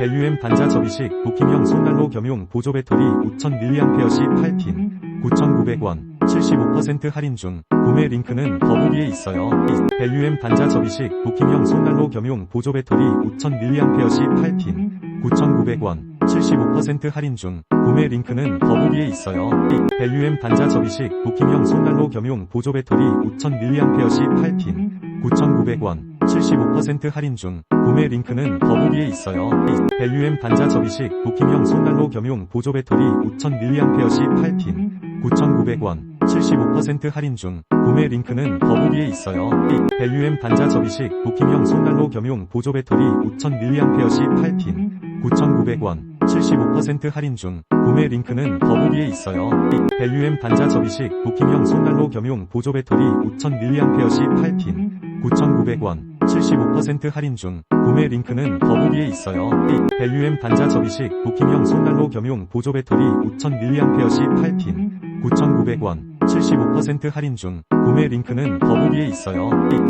벨유엠 반자 접이식 도킹형 손난로 겸용 보조 배터리 5000mAh씩 8핀 9,900원 75% 할인 중 구매 링크는 더보기에 있어요. 벨유엠 반자 접이식 도킹형 손난로 겸용 보조 배터리 5000mAh씩 8핀 9,900원 75% 할인 중 구매 링크는 더보기에 있어요. 벨유엠 반자 접이식 도킹형 손난로 겸용 보조 배터리 5000mAh씩 8핀 9,900원 75% 할인 중 구매 링크는 더보기에 있어요. 벨유엠 반자 접이식 도킹형 손난로 겸용 보조 배터리 5000mAh씩 8핀 9,900원 75% 할인 중 구매 링크는 더보기에 있어요. 벨유엠 반자 접이식 도킹형 손난로 겸용 보조 배터리 5000mAh씩 8핀 9,900원 75% 할인 중 구매 링크는 더보기에 있어요. 벨유엠 반자 접이식 도킹형 손난로 겸용 보조 배터리 5000mAh씩 8핀 9,900원 75% 할인 중 구매 링크는 더보기에 있어요. 벨유엠 반자 접이식 도킹형 손난로 겸용 보조 배터리 5000mAh씩 8핀 9,900원 75% 할인 중 구매 링크는 더보기에 있어요.